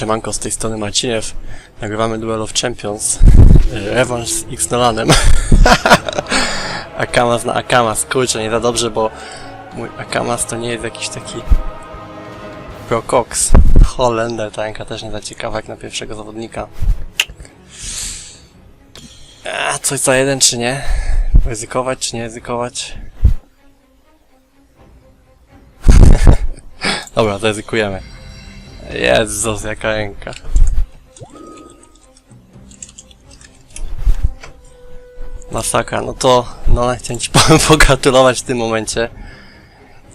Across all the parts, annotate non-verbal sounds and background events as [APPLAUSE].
Siemanko, z tej strony Marciniew. Nagrywamy Duel of Champions. Y, Rewanż z X Nolanem. [LAUGHS] Akamas na Akamas. Kurczę, nie za dobrze, bo mój Akamas to nie jest jakiś taki Pro Cox. Holender, ta ręka też nie za ciekawa jak na pierwszego zawodnika. A, coś za jeden czy nie? Ryzykować czy nie ryzykować? [LAUGHS] Dobra, zaryzykujemy. Jezus, jaka ręka. Masakra, no to, no chciałem ci [LAUGHS] pogratulować w tym momencie.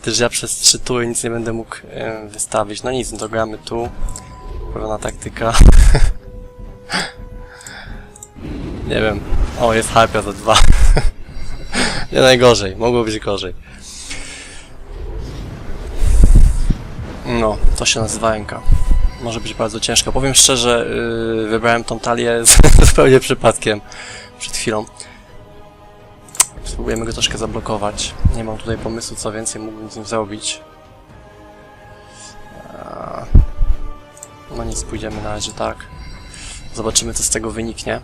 Też ja przez trzy tury nic nie będę mógł e, wystawić. No nic, no to gramy tu. Pełna taktyka. [LAUGHS] nie wiem. O, jest harpia za dwa. [LAUGHS] nie najgorzej, mogło być gorzej. No, to się nazywa ręka. Może być bardzo ciężko. Powiem szczerze, yy, wybrałem tą talię [LAUGHS] zupełnie przypadkiem przed chwilą. Spróbujemy go troszkę zablokować. Nie mam tutaj pomysłu, co więcej mógłbym z nim zrobić. No nic, pójdziemy na razie tak. Zobaczymy, co z tego wyniknie.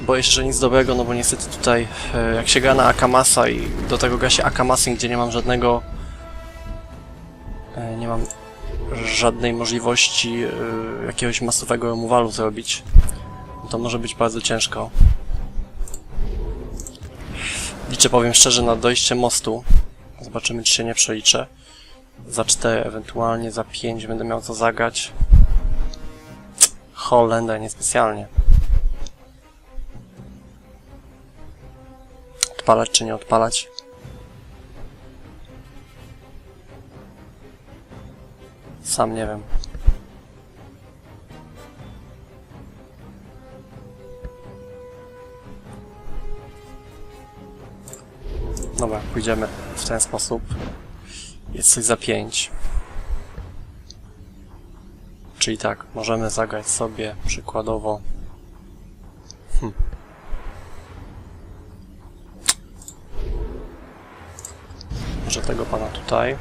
Boję się, że nic dobrego, no bo niestety tutaj, e, jak się gra na Akamasa i do tego gra się gdzie nie mam żadnego mam żadnej możliwości e, jakiegoś masowego remowalu zrobić. To może być bardzo ciężko. Liczę, powiem szczerze, na dojście mostu. Zobaczymy, czy się nie przeliczę. Za 4, ewentualnie za 5 będę miał co zagrać. Holender niespecjalnie. Odpalać czy nie odpalać? Sam nie wiem. Dobra, pójdziemy w ten sposób. Jest coś za 5. Czyli tak, możemy zagrać sobie przykładowo. Hm. Może tego pana tutaj.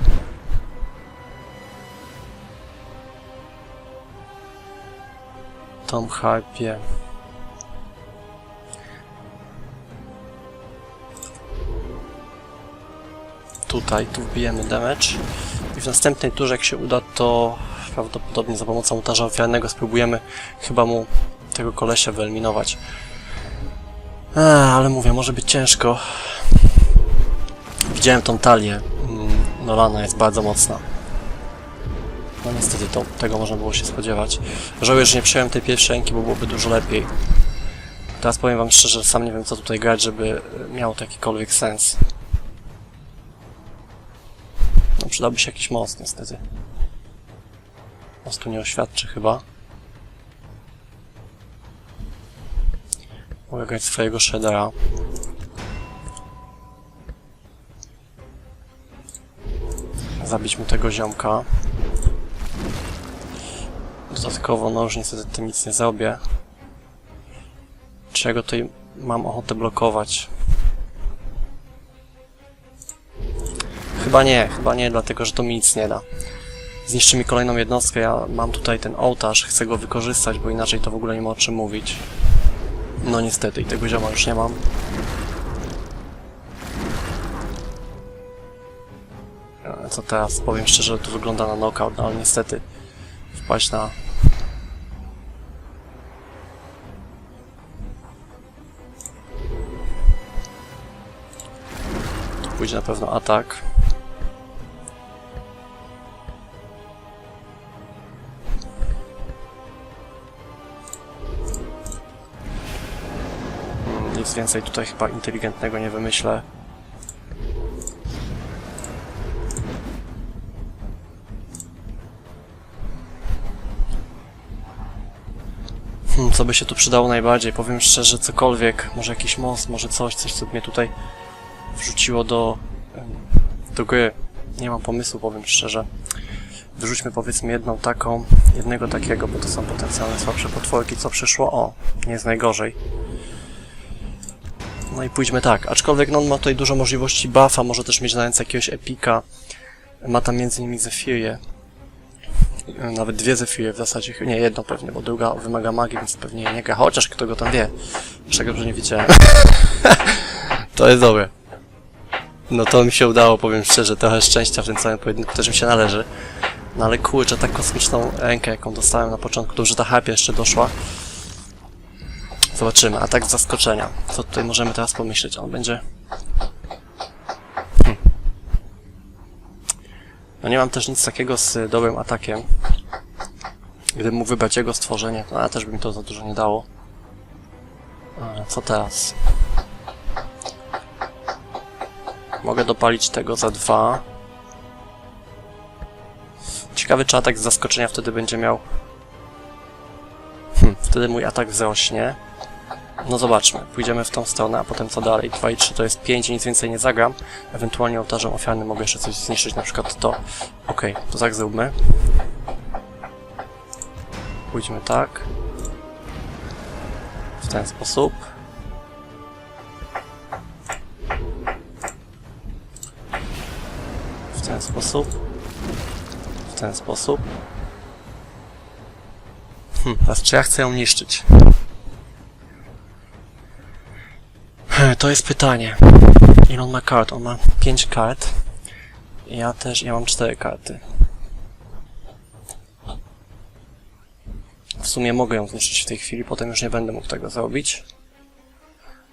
Tom Harpie. Tutaj, tu wbijemy damage. I w następnej turze, jak się uda, to prawdopodobnie za pomocą ołtarza ofiarnego spróbujemy chyba mu tego kolesia wyeliminować. A, ale mówię, może być ciężko. Widziałem tą talię. Mm, Nolana jest bardzo mocna. No niestety to, tego można było się spodziewać. Żałuję, że nie przyjąłem tej pierwszej ręki, bo byłoby dużo lepiej. Teraz powiem wam szczerze, sam nie wiem co tutaj grać, żeby e, miał to jakikolwiek sens. No przydałby się jakiś most niestety. Mostu nie oświadczy chyba. Mogę grać swojego shreddera. Zabić mu tego ziomka. Dodatkowo, no już niestety tym nic nie zrobię. Czego tutaj mam ochotę blokować? Chyba nie, chyba nie, dlatego że to mi nic nie da. Zniszczy mi kolejną jednostkę, ja mam tutaj ten ołtarz, chcę go wykorzystać, bo inaczej to w ogóle nie ma o czym mówić. No niestety, i tego zioma już nie mam. Co teraz? Powiem szczerze, to wygląda na knockout, no ale niestety wpaść na pójdzie na pewno atak. Mm, Nic więcej tutaj chyba inteligentnego nie wymyślę. Hmm, co by się tu przydało najbardziej? Powiem szczerze, cokolwiek. Może jakiś most, może coś, coś co mnie tutaj wrzuciło do, do gry. Nie mam pomysłu, powiem szczerze. Wyrzućmy powiedzmy jedną taką, jednego takiego, bo to są potencjalne słabsze potworki. Co przyszło? O, nie jest najgorzej. No i pójdźmy tak. Aczkolwiek no, on ma tutaj dużo możliwości buffa, może też mieć na ręce jakiegoś epika. Ma tam między innymi Zephyrię. e, nawet dwie Zefiry w zasadzie, nie, jedno pewnie, bo druga wymaga magii, więc pewnie nie gra, chociaż kto go tam wie. Czego, że nie widziałem. [LAUGHS] to jest dobre. No to mi się udało, powiem szczerze, trochę szczęścia w tym całym pojedynku też mi się należy. No ale kurczę, tak kosmiczną rękę, jaką dostałem na początku, to ta harpia jeszcze doszła. Zobaczymy, a tak z zaskoczenia. Co tutaj możemy teraz pomyśleć? On będzie... Hm. No nie mam też nic takiego z dobrym atakiem. Gdybym mógł wybrać jego stworzenie, no ale też by mi to za dużo nie dało. A, Co teraz? Mogę dopalić tego za dwa. Ciekawy, czy atak z zaskoczenia wtedy będzie miał... Hm, wtedy mój atak wzrośnie. No zobaczmy, pójdziemy w tą stronę, a potem co dalej? 2 i 3 to jest 5 i nic więcej nie zagram. Ewentualnie ołtarzem ofiarnym mogę jeszcze coś zniszczyć, na przykład to. Okej, to tak zróbmy. Pójdźmy tak. W ten sposób. Sposób. W ten sposób. Hm, teraz czy ja chcę ją niszczyć? Hmm, To jest pytanie. Ile on ma kart? On ma 5 kart. Ja też, ja mam 4 karty. W sumie mogę ją zniszczyć w tej chwili, potem już nie będę mógł tego zrobić.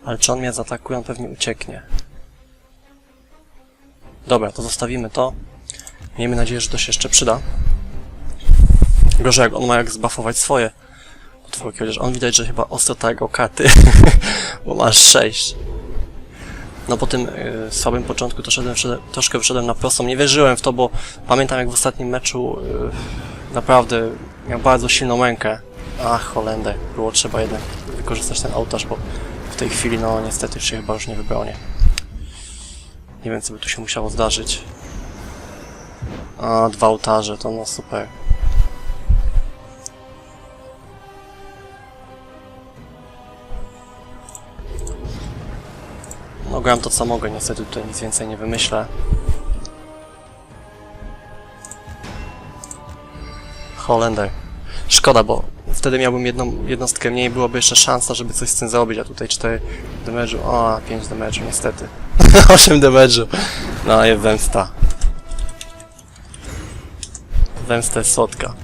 Ale czy on mnie zaatakuje? On pewnie ucieknie. Dobra, to zostawimy to. Miejmy nadzieję, że to się jeszcze przyda. Gorzej jak on ma jak zbafować swoje potworki, chociaż on widać, że chyba ostro ta jego karty, [LAUGHS] bo masz 6. No po tym y, słabym początku to szedłem, wszedłem, troszkę wszedłem na prostą. Nie wierzyłem w to, bo pamiętam jak w ostatnim meczu y, naprawdę miał bardzo silną rękę. Ach, Holender. Było trzeba jednak wykorzystać ten ołtarz, bo w tej chwili, no niestety się chyba już nie wybronię. Nie wiem, co by tu się musiało zdarzyć. A, dwa ołtarze, to no super. Gram to co mogę, niestety tutaj nic więcej nie wymyślę. Holender. Szkoda, bo wtedy miałbym jedną jednostkę mniej, byłoby jeszcze szansa, żeby coś z tym zrobić, a tutaj 4 damage'u, o, 5 damage'u niestety. [LAUGHS] 8 damage'u. No, jest zemsta. Jest słodka.